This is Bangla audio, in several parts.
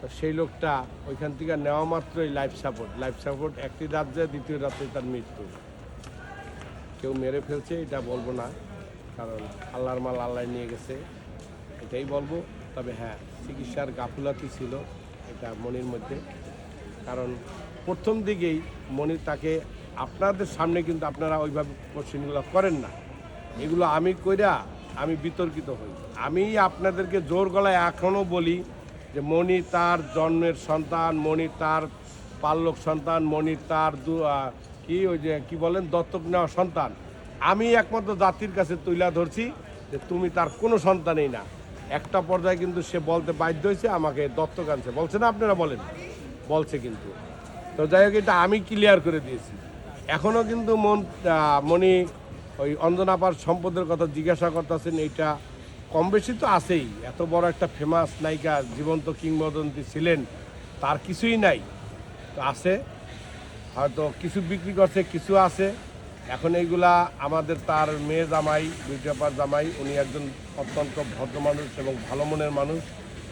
তো সেই লোকটা ওইখান থেকে নেওয়া মাত্রই লাইফ সাপোর্ট লাইফ সাপোর্ট একটি রাজ্যে দ্বিতীয় রাত্রে তার মৃত্যু। কেউ মেরে ফেলছে, এটা বলব না, কারণ আল্লাহর মাল আল্লাহ নিয়ে গেছে, এটাই বলব। তবে হ্যাঁ চিকিৎসার গাফুলাতি ছিল এটা মনির মধ্যে, কারণ প্রথম দিকেই মনির তাকে আপনাদের সামনে কিন্তু আপনারা ওইভাবে কোশ্চেনগুলো করেন না। এগুলো আমি কইরা আমি বিতর্কিত হই। আমি আপনাদেরকে জোর গলায় এখনও বলি যে মণি তার জন্মের সন্তান, মণি তার পাল্লক সন্তান, মণি তার দু- কি ওই যে, কি বলেন, দত্তক নেওয়া সন্তান। আমি একমাত্র জাতির কাছে তুইলা ধরছি যে তুমি তার কোনো সন্তানই না। একটা পর্যায়ে কিন্তু সে বলতে বাধ্য হয়েছে, আমাকে দত্তক আনছে। বলছে না আপনারা বলেন? বলছে কিন্তু। তো যাই হোক, এটা আমি ক্লিয়ার করে দিয়েছি। এখনও কিন্তু মন মণি ওই অঞ্জনাপার সম্পদের কথা জিজ্ঞাসা করতেছেন, এইটা কম বেশি তো আছেই। এত বড় একটা ফেমাস নায়িকা, জীবন্ত কিংবদন্তি ছিলেন, তার কিছুই নাই। তো আছে, হয়তো কিছু বিক্রি করছে, কিছু আছে। এখন এইগুলা আমাদের তার মেয়ে জামাই বিউটিপার জামাই, উনি একজন অত্যন্ত ভদ্র মানুষ এবং ভালো মনের মানুষ।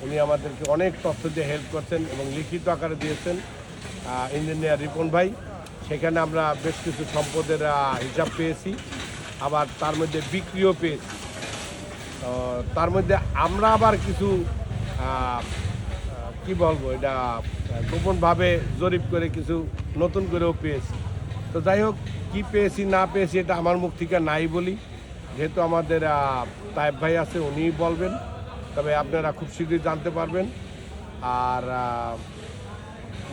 উনি আমাদেরকে অনেক তথ্য দিয়ে হেল্প করছেন এবং লিখিত আকারে দিয়েছেন ইঞ্জিনিয়ার রিপন ভাই। সেখানে আমরা বেশ কিছু সম্পদের হিসাব পেয়েছি। আবার তার মধ্যে বিক্রিও পেয়েছি। তার মধ্যে আমরা আবার কিছু কি বলব, এটা গোপনভাবে জরিপ করে কিছু নতুন করেও পেয়েছি। তো যাই হোক, কী পেয়েছি, না পেয়েছি, এটা আমার মুখ থেকে নাই বলি। যেহেতু আমাদের তায়েব ভাই আছে, উনিই বলবেন। তবে আপনারা খুব শীঘ্রই জানতে পারবেন। আর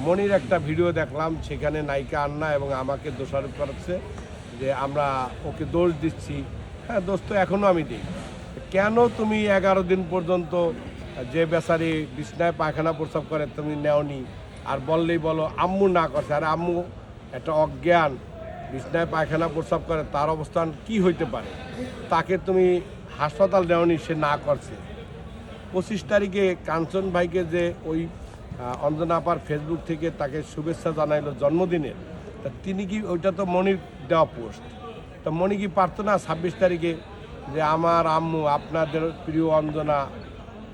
মনির একটা ভিডিও দেখলাম, সেখানে নায়িকা আন্না এবং আমাকে দোষারোপ করাচ্ছে যে আমরা ওকে দোষ দিচ্ছি। হ্যাঁ দোষ তো এখনও আমি দিই কেন তুমি এগারো দিন পর্যন্ত যে বেচারি বিছনায় পায়খানা প্রস্রাব করে তুমি নেওনি? আর বললেই বলো, আম্মু না করছে। আর আম্মু, একটা অজ্ঞান, বিছনায় পায়খানা প্রস্রাব করে, তার অবস্থান কি হইতে পারে? তাকে তুমি হাসপাতাল নেওনি, সে না করছে। পঁচিশ তারিখে কাঞ্চন ভাইকে যে ওই অঞ্জনা আপার ফেসবুক থেকে তাকে শুভেচ্ছা জানাইলো জন্মদিনের তা তিনি কি, ওইটা তো মনির দেওয়া পোস্ট। তা মনি কি পারতো না ছাব্বিশ তারিখে যে আমার আম্মু, আপনাদের প্রিয় অঞ্জনা,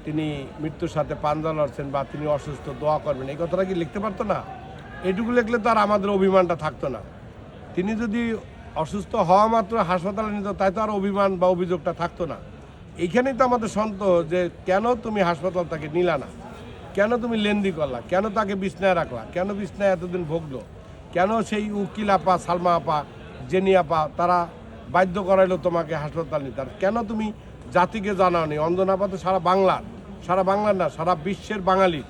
তিনি মৃত্যুর সাথে পাঞ্জা লড়ছেন বা তিনি অসুস্থ, দোয়া করবেন। এই কথাটা কি লিখতে পারতো না? এটুকু লিখলে তো আর আমাদের অভিমানটা থাকতো না। তিনি যদি অসুস্থ হওয়া মাত্র হাসপাতালে নিত, তাই তো আর অভিমান বা অভিযোগটা থাকতো না। এইখানেই তো আমাদের সন্দেহ যে, কেন তুমি হাসপাতাল তাকে নিলা না? কেন তুমি লেন্দি করলা? কেন তাকে বিছনায় রাখলা? কেন বিছনায় এতদিন ভোগলো? কেন সেই উকিল আপা, সালমা আপা, জেনি আপা, তারা বাধ্য করাইলো তোমাকে হাসপাতাল নিতে। আর কেন তুমি জাতিকে জানাওনি? অঞ্জনা আপা তো সারা বাংলার সারা বাংলার না, সারা বিশ্বের বাঙালি।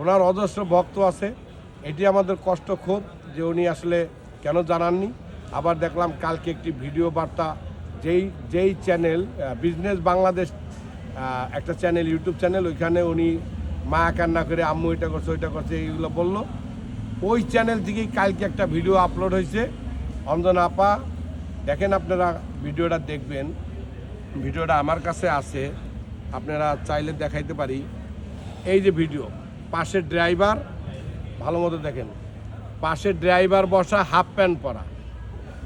ওনার অজস্র ভক্ত আছে। এটি আমাদের কষ্ট ক্ষোভ যে উনি আসলে কেন জানাননি। আবার দেখলাম কালকে একটি ভিডিও বার্তা, যেই যেই চ্যানেল বিজনেস বাংলাদেশ একটা চ্যানেল, ইউটিউব চ্যানেল, ওইখানে উনি মা কান্না করে, আম্মু এটা করছে, ওইটা করছে, এইগুলো বলল। ওই চ্যানেল থেকেই কালকে একটা ভিডিও আপলোড হয়েছে। অঞ্জনা আপা দেখেন আপনারা ভিডিওটা দেখবেন, ভিডিওটা আমার কাছে আছে, আপনারা চাইলে দেখাইতে পারি। এই যে ভিডিও পাশে ড্রাইভার, ভালো মতো দেখেন পাশে ড্রাইভার বসা হাফ প্যান্ট পরা।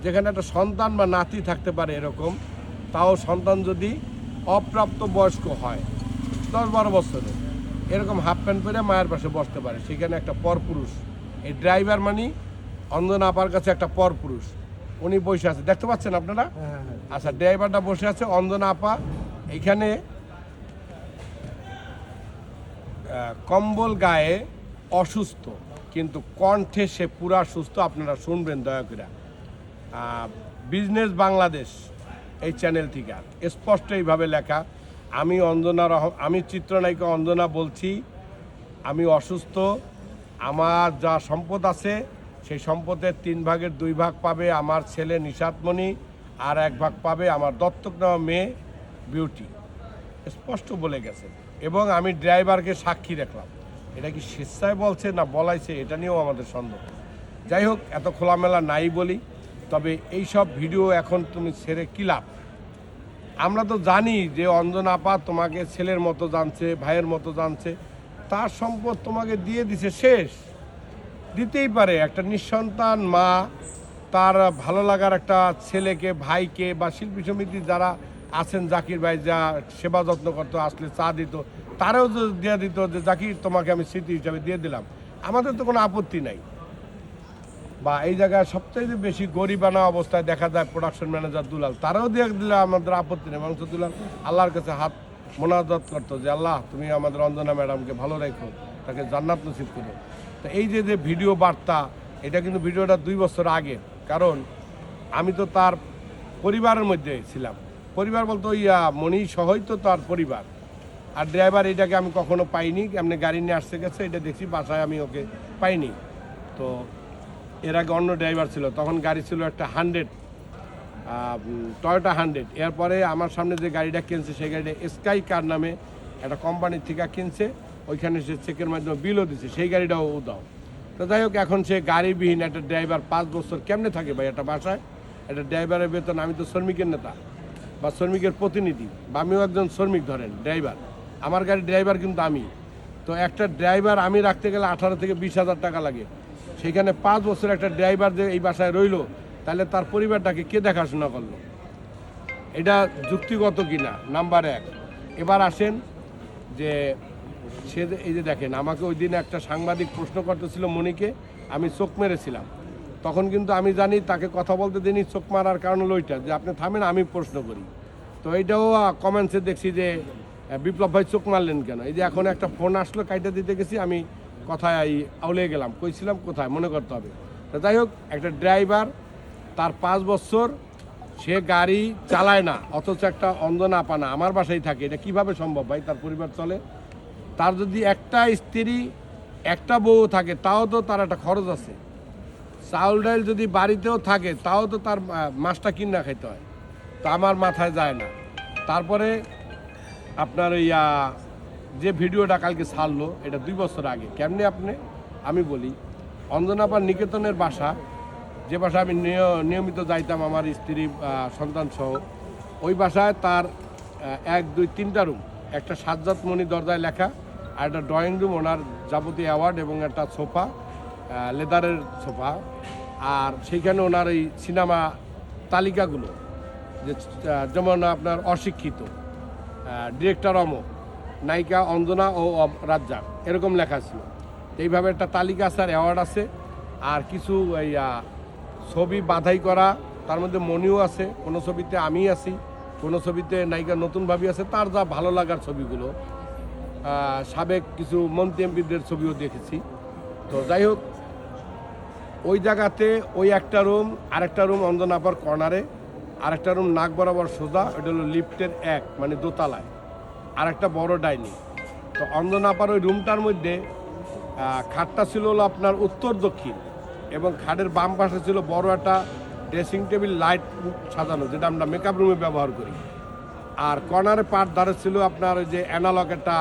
যেখানে একটা সন্তান বা নাতি থাকতে পারে এরকম, তাও সন্তান যদি অপ্রাপ্ত বয়স্ক হয়, দশ বারো বছরের, এরকম হাফ প্যান্ট পরে মায়ের পাশে বসতে পারে। সেখানে একটা পরপুরুষ। এই ড্রাইভার মানে অঞ্জনা আপার কাছে একটা পরপুরুষ। উনি বসে আছে। দেখতে পাচ্ছেন আপনারা? আচ্ছা ড্রাইভারটা বসে আছে অঞ্জনা আপা। এখানে কম্বল গায়ে অসুস্থ কিন্তু কণ্ঠে সে পুরা সুস্থ আপনারা শুনবেন দয়া করে। বিজনেস বাংলাদেশ এই চ্যানেল থেকে। স্পষ্ট এইভাবে লেখা আমি অঞ্জনা রহ আমি চিত্রনায়িকা অঞ্জনা বলছি আমি অসুস্থ আমার যা সম্পদ আছে সেই সম্পদের তিন ভাগের দুই ভাগ পাবে আমার ছেলে নিশাতমণি আর এক ভাগ পাবে আমার দত্তক নেওয়া মেয়ে বিউটি। স্পষ্ট বলে গেছে। এবং আমি ড্রাইভারকে সাক্ষী রাখলাম। এটা কি স্বেচ্ছায় বলছে না বলাইছে এটা নিয়েও আমাদের সন্দেহ। যাই হোক, এত খোলামেলা নাই বলি। তবে এই সব ভিডিও এখন তুমি ছেড়ে কী লাভ? আমরা তো জানি যে অঞ্জন আপা তোমাকে ছেলের মতো জানছে, ভাইয়ের মতো জানছে। তার সম্পদ তোমাকে দিয়ে দিছে শেষ। দিতেই পারে। একটা নিঃসন্তান মা, তার ভালো লাগার একটা ছেলেকে, ভাইকে বা শিল্পী সমিতি যারা আছেন, জাকির ভাই যা সেবা যত্ন করতো, আসলে চা দিত, তারাও যদি দিয়ে দিত যে, জাকির, তোমাকে আমি স্মৃতি হিসাবে দিয়ে দিলাম। আমাদের তো কোনো আপত্তি নাই। বা এই জায়গায় সবচেয়ে বেশি গরিবানা অবস্থায় দেখা যায় প্রোডাকশন ম্যানেজার দুলাল। তারাও দিয়ে দিলে আমাদের আপত্তি নেই। মাংস দুলাল আল্লাহর কাছে হাত মোনাজাত করতো যে, আল্লাহ, তুমি আমাদের অঞ্জনা ম্যাডামকে ভালো রেখো, তাকে জান্নাত নসিব করো। তো এই যে যে ভিডিও বার্তা এটা কিন্তু ভিডিওটা দুই বছর আগে। কারণ আমি তো তার পরিবারের মধ্যে ছিলাম। পরিবার বলতো আহ, মণি সহই তো তার পরিবার। আর ড্রাইভার এটাকে আমি কখনো পাইনি। এমনি গাড়ি নিয়ে আসতে গেছে এটা দেখছি বাসায় আমি ওকে পাইনি। তো এর আগে অন্য ড্রাইভার ছিল তখন গাড়ি ছিল একটা হান্ড্রেড টয়োটা হান্ড্রেড। এরপরে আমার সামনে যে গাড়িটা কিনছে সেই গাড়িটা স্কাই কার নামে একটা কোম্পানির থেকে কিনছে। ওইখানে সে চেকের মাধ্যমে বিলও দিচ্ছে সেই গাড়িটাও ও দাও। তো যাই হোক, এখন সে গাড়িবিহীন একটা ড্রাইভার পাঁচ বছর কেমনে থাকে ভাই একটা বাসায়? একটা ড্রাইভারের বেতন, আমি তো শ্রমিকের নেতা বা শ্রমিকের প্রতিনিধি, বা আমিও একজন শ্রমিক ধরেন, ড্রাইভার। আমার গাড়ির ড্রাইভার কিন্তু আমি। তো একটা ড্রাইভার আমি রাখতে গেলে আঠারো থেকে বিশ হাজার টাকা লাগে। সেখানে পাঁচ বছর একটা ড্রাইভার যে এই বাসায় রইল, তাহলে তার পরিবারটাকে কে দেখাশোনা করল? এটা যুক্তিগত কিনা? নাম্বার এক। এবার আসেন যে সে এই যে দেখেন, আমাকে ওই দিন একটা সাংবাদিক প্রশ্ন করতেছিল মনিকে আমি চোখ মেরেছিলাম। তখন কিন্তু আমি জানি তাকে কথা বলতে দিনই চোখ মারার কারণ হলো ওইটা, যে আপনি থামেন, আমি প্রশ্ন করি। তো এইটাও কমেন্টসে দেখছি যে বিপ্লব ভাই চোখ মারলেন কেন? এই যে এখন একটা ফোন আসলো, কাইটা দিতে গেছি, আমি কথায় আউলে গেলাম, কইছিলাম কোথায়, মনে করতে হবে। তো যাই হোক, একটা ড্রাইভার, তার পাঁচ বছর, সে গাড়ি চালায় না, অথচ একটা অন্ধনা পানা আমার বাসায় থাকে, এটা কীভাবে সম্ভব ভাই? তার পরিবার চলে তার যদি একটা স্ত্রী, একটা বউ থাকে, তাও তো তার একটা খরচ আছে। চাউল ডাল যদি বাড়িতেও থাকে, তাও তো তার মাছটা কিনা খাইতে হয়। তা আমার মাথায় যায় না। তারপরে আপনার ওই যে ভিডিওটা কালকে ছাড়লো, এটা দুই বছর আগে, কেমনে আপনি? আমি বলি অঞ্জনাপার নিকেতনের বাসা, যে বাসায় আমি নিয়- নিয়মিত যাইতাম আমার স্ত্রী সন্তান সহ, ওই বাসায় তার এক, দুই, তিনটা রুম। একটা সাজ্জাদ মণি দরজায় লেখা আর একটা ড্রয়িং রুম ওনার যাবতীয় অ্যাওয়ার্ড এবং একটা সোফা লেদারের সোফা আর সেইখানে ওনার এই সিনেমা তালিকাগুলো, যে যেমন আপনার অশিক্ষিত ডিরেক্টর অমক নায়িকা অঞ্জনা ও রাজ্জাক, এরকম লেখা ছিল। এইভাবে একটা তালিকা আছে, আর অ্যাওয়ার্ড আছে, আর কিছু এই ছবি বাধাই করা, তার মধ্যে মনিও আছে, কোনো ছবিতে আমি আছি, কোনো ছবিতে নায়িকা নতুন ভাবি আছে, তার যা ভালো লাগার ছবিগুলো সাবেক কিছু মন্ত্রী এমপিদের ছবিও দেখেছি। তো যাই হোক, ওই জায়গাতে ওই একটা রুম, আরেকটা রুম অঞ্জনাপার কর্নারে, আরেকটা রুম নাক বরাবর সোজা ওটা হলো লিফটের এক মানে দোতলায় আর একটা বড় ডাইনিং। তো অঞ্জনাপার ওই রুমটার মধ্যে খাটটা ছিল হলো আপনার উত্তর দক্ষিণ এবং খাটের বাম পাশে ছিল বড় একটা ড্রেসিং টেবিল, লাইট সাজানো, যেটা আমরা মেকআপ রুমে ব্যবহার করি। আর কর্নারে পাট ধারে ছিল আপনার ওই যে অ্যানালগ একটা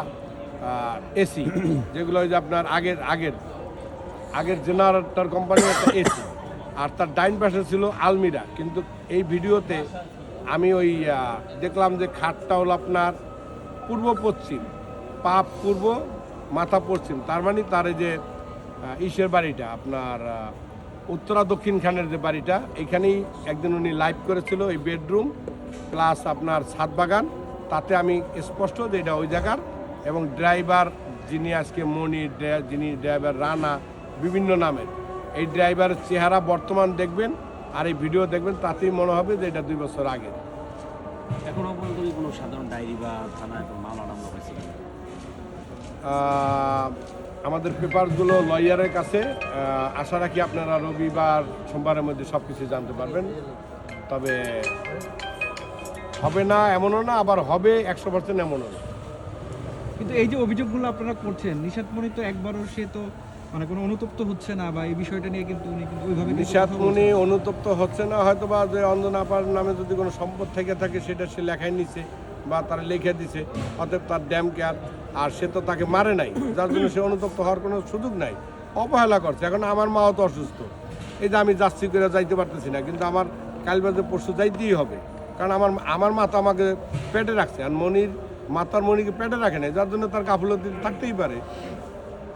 এসি, যেগুলো ওই যে আপনার আগের আগের আগের জেনারেটর কোম্পানির একটা এসি। আর তার ডাইন পাশে ছিল আলমিরা। কিন্তু এই ভিডিওতে আমি ওই দেখলাম যে খাটটা হলো আপনার পূর্ব পশ্চিম, পাপ পূর্ব, মাথা পশ্চিম। তার মানে তার এই যে ইসের বাড়িটা, আপনার উত্তরা দক্ষিণ খানের যে বাড়িটা, এখানেই একদিন উনি লাইভ করেছিল এই বেডরুম প্লাস আপনার ছাদ বাগান। তাতে আমি স্পষ্ট যে এটা ওই জায়গার এবং ড্রাইভার যিনি আজকে মনি ড্রা- যিনি ড্রাইভার রানা বিভিন্ন নামের। এই ড্রাইভারের চেহারা বর্তমান দেখবেন আর এই ভিডিও দেখবেন তাতেই মনে হবে যে এটা দুই বছর আগে। এখনও পর্যন্ত কোনো সাধারণ ডায়েরি বা থানায় মামলা টামলা হয়েছে আমাদের পেপারগুলো লয়ারের কাছে। আশা রাখি আপনারা রবিবার সোমবারের মধ্যে সব কিছু জানতে পারবেন। তবে হবে না এমনও না আবার হবে একশো পার্সেন্ট এমনও না। কিন্তু এই যে অভিযোগগুলো আপনারা করছেন মনি তো একবারও সে তো মানে কোনো অনুতপ্ত হচ্ছে না বা এই বিষয়টা নিয়ে কিন্তু উনি কিন্তু ওইভাবে কিন্তু নিশাত কথা বলছেন মুনি না। অনুতপ্ত হচ্ছে না হয়তো বা যে অঞ্জনা আপার নামে যদি কোনো সম্পদ থেকে থাকে সেটা সে লেখায় নিছে বা তারা লিখে দিছে অতএব তার ড্যাম কেয়ার আর সে তো তাকে মারে নাই যার জন্য সে অনুতপ্ত হওয়ার কোনো সুযোগ নাই অবহেলা করছে এখন আমার মাও তো অসুস্থ এই যে আমি যাচ্ছি করে যাইতে পারতেছি না কিন্তু আমার কাল বাদে পরশু যাইতেই হবে কারণ আমার আমার মা তো আমাকে পেটে রাখছে আর মনির মাতার মনিকে পেটে রাখে নাই, যার জন্য তার গাফলতি থাকতেই পারে।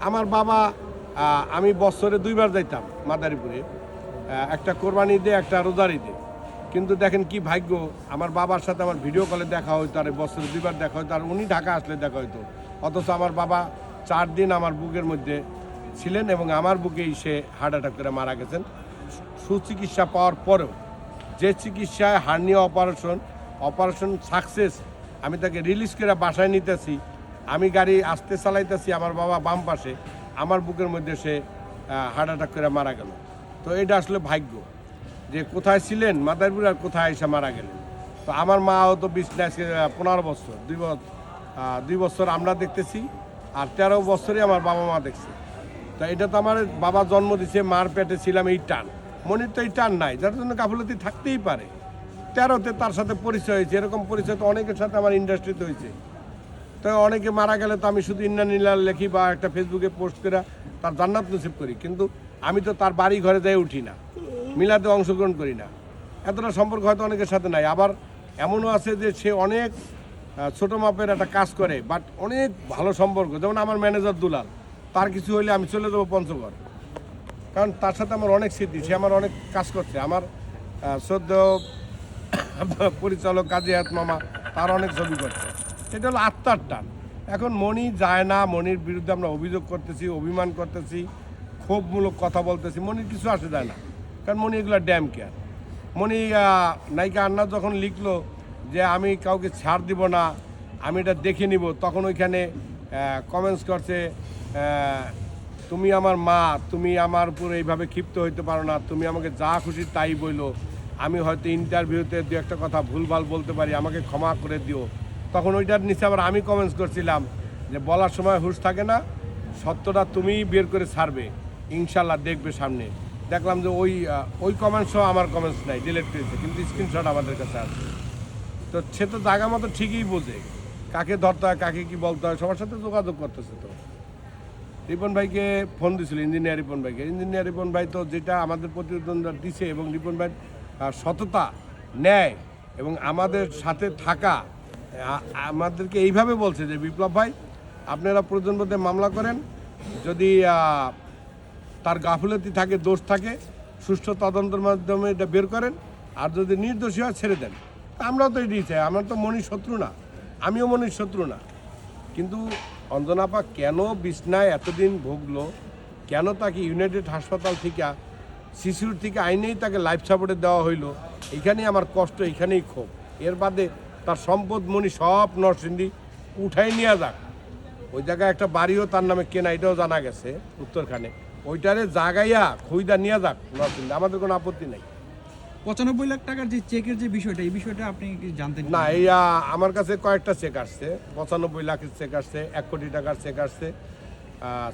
আমার বাবা আমি বছরে দুইবার যাইতাম মাদারীপুরে একটা কোরবানি ঈদে, একটা রোজার ঈদে। কিন্তু দেখেন কি ভাগ্য, আমার বাবার সাথে আমার ভিডিও কলে দেখা হইতো, আর বছরে দুইবার দেখা হইতো, আর উনি ঢাকা আসলে দেখা হইতো। অথচ আমার বাবা চার দিন আমার বুকের মধ্যে ছিলেন এবং আমার বুকেই সে হার্ট অ্যাটাক করে মারা গেছেন। সুচিকিৎসা পাওয়ার পরেও যে চিকিৎসায় হার্নিয়া অপারেশন অপারেশন সাকসেস আমি তাকে রিলিজ করে বাসায় নিতেছি। আমি গাড়ি আসতে চালাইতেছি আমার বাবা বাম পাশে। আমার বুকের মধ্যে সে হার্ট অ্যাটাক করে মারা গেল। তো এটা আসলে ভাগ্য যে কোথায় ছিলেন মাদারপুর আর কোথায় এসে মারা গেলেন। তো আমার মাও তো বিছনায় ছিল, পনেরো বছর দুই বছর দুই বছর আমরা দেখতেছি আর তেরো বছরই আমার বাবা মা দেখছে। তো এটা তো আমার বাবা জন্ম দিছে মার পেটে ছিলাম এই টান। মনির তো এই টান নাই যার জন্য গাফলতি থাকতেই পারে। তেরোতে তার সাথে পরিচয় হয়েছে। এরকম পরিচয় তো অনেকের সাথে আমার ইন্ডাস্ট্রিতে হয়েছে। তো অনেকে মারা গেলে তো আমি শুধু ইন্না নীলাল লেখি বা একটা ফেসবুকে পোস্ট করে তার জান্নাত নসিব করি। কিন্তু আমি তো তার বাড়ি ঘরে যাই উঠি না। মিলাতে অংশগ্রহণ করি না। এতটা সম্পর্ক হয়তো অনেকের সাথে নাই। আবার এমনও আছে যে সে অনেক ছোট মাপের একটা কাজ করে বাট অনেক ভালো সম্পর্ক। যেমন আমার ম্যানেজার দুলাল, তার কিছু হলে আমি চলে যাব পঞ্চগড়। কারণ তার সাথে আমার অনেক স্মৃতি, সে আমার অনেক কাজ করছে। আমার সদ্য পরিচালক কাজী হাত মামা, তার অনেক ছবি করছে। এটা হলো আত্মার টান। এখন মণি যায় না, মনির বিরুদ্ধে আমরা অভিযোগ করতেছি, অভিমান করতেছি, ক্ষোভমূলক কথা বলতেছি, মনির কিছু আসে যায় না। কারণ মনি এগুলো ড্যাম কেয়ার মনি নায়িকা আন্না যখন লিখলো যে আমি কাউকে ছাড় দিব না, আমি এটা দেখে নিব, তখন ওইখানে কমেন্টস করছে তুমি আমার মা, তুমি আমার উপর এইভাবে ক্ষিপ্ত হইতে পারো না, তুমি আমাকে যা খুশি তাই বইলো। আমি হয়তো ইন্টারভিউতে দু একটা কথা ভুলভাল বলতে পারি, আমাকে ক্ষমা করে দিও। তখন ওইটার নিচে আবার আমি কমেন্টস করছিলাম যে বলার সময় হুঁশ থাকে না, সত্যটা তুমিই বের করে ছাড়বে। ইনশাল্লাহ দেখবে সামনে। দেখলাম যে ওই ওই কমেন্টসও আমার কমেন্টস নাই ডিলিট করেছে, কিন্তু স্ক্রিনশট আমাদের কাছে আছে। তো সে তো জায়গা মতো ঠিকই বোঝে, কাকে ধরতে হয়, কাকে কি বলতে হয়, সবার সাথে যোগাযোগ করতেছে তো। রিপন ভাইকে ফোন দিছিল, ইঞ্জিনিয়ার রিপন ভাইকে। ইঞ্জিনিয়ার রিপন ভাই তো যেটা আমাদের প্রতিদ্বন্দ্বিতা দিছে এবং রিপন ভাই সততা, ন্যায় এবং আমাদের সাথে থাকা আমাদেরকে এইভাবে বলছে যে, বিপ্লব ভাই, আপনারা প্রয়োজনবোধে মামলা করেন। যদি তার গাফিলতি থাকে, দোষ থাকে, সুষ্ঠু তদন্তের মাধ্যমে এটা বের করেন। আর যদি নির্দোষী হয়, ছেড়ে দেন। আমরাও তো এটাই চাই আমার তো মনির শত্রু না। আমিও মনির শত্রু না। কিন্তু অঞ্জনাপা কেন বিছনায় এতদিন ভুগলো? কেন তাকে ইউনাইটেড হাসপাতাল থেকে শিশুর থেকে আইনেই তাকে লাইফ সাপোর্টে দেওয়া হইল। এখানেই আমার কষ্ট এখানেই ক্ষোভ। এর বাদে তার সম্পদ মনি সব নরসিংদী উঠাই নিয়ে যাক। ওই জায়গায় একটা বাড়িও তার নামে কেনা এটাও জানা গেছে উত্তরখানে। ওইটারে জাগাইয়া খুইদা নিয়ে যাক নরসিংদী। আমাদের কোনো আপত্তি নাই। পঁচানব্বই লাখ টাকার যে চেকের যে বিষয়টা এই বিষয়টা আপনি কি জানতেন না এই আমার কাছে কয়েকটা চেক আসছে। পঁচানব্বই লাখের চেক আসছে এক কোটি টাকার চেক আসছে।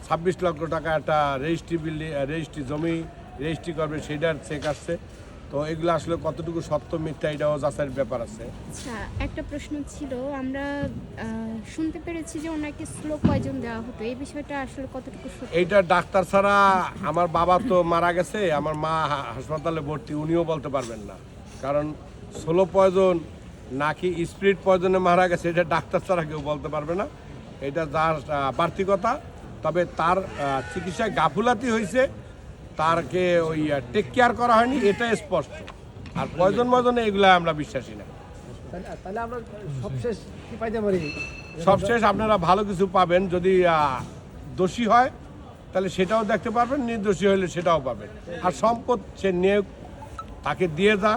ছাব্বিশ লক্ষ টাকা একটা রেজিস্ট্রি বিল্ডিং রেজিস্ট্রি জমি রেজিস্ট্রি করবে সেটার চেক আসছে। তো এগুলো আসলে কতটুকু সত্য মিথ্যা এটাও যাচাইয়ের ব্যাপার আছে। আচ্ছা একটা প্রশ্ন ছিল আমরা শুনতে পেরেছি যে ওনাকে স্লো পয়জন দেওয়া হতো। এই বিষয়টা আসলে কতটুকু সত্যি? এইটা ডাক্তার ছাড়া আমার বাবা তো মারা গেছে আমার মা হাসপাতালে ভর্তি উনিও বলতে পারবেন না। কারণ ষোলো পয়জন নাকি স্পিরিট পয়জনে মারা গেছে এটা ডাক্তার ছাড়া কেউ বলতে পারবে না। এটা যার কথা। তবে তার চিকিৎসায় গাফুলাতি হয়েছে তারকে ওই টেক কেয়ার করা হয়নি এটা স্পষ্ট। আর পয়জন ময়জনে এগুলো আমরা বিশ্বাসী না। তাহলে তাহলে আমরা সবশেষ কি পাইতে পারি? সবশেষ আপনারা ভালো কিছু পাবেন যদি দোষী হয় তাহলে সেটাও দেখতে পারবেন নির্দোষী হলে সেটাও পাবেন। আর সম্পদ সে নিয়ে তাকে দিয়ে যা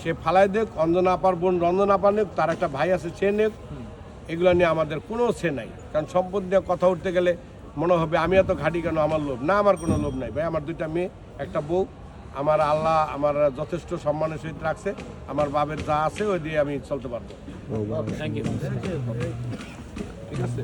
সে ফালাই দেখ অঞ্জনা আপার বোন রঞ্জনা আপা নেক তার একটা ভাই আছে সে নেক এগুলো নিয়ে আমাদের কোনো সে নাই। কারণ সম্পদ নিয়ে কথা উঠতে গেলে মনে হবে আমি এত ঘাটি কেন? আমার লোভ। না আমার কোনো লোভ নাই ভাই। আমার দুইটা মেয়ে একটা বউ। আমার আল্লাহ আমার যথেষ্ট সম্মানের সহিত রাখছে। আমার বাবের যা আছে ওই দিয়ে আমি চলতে পারব। থ্যাংক ইউ ঠিক আছে?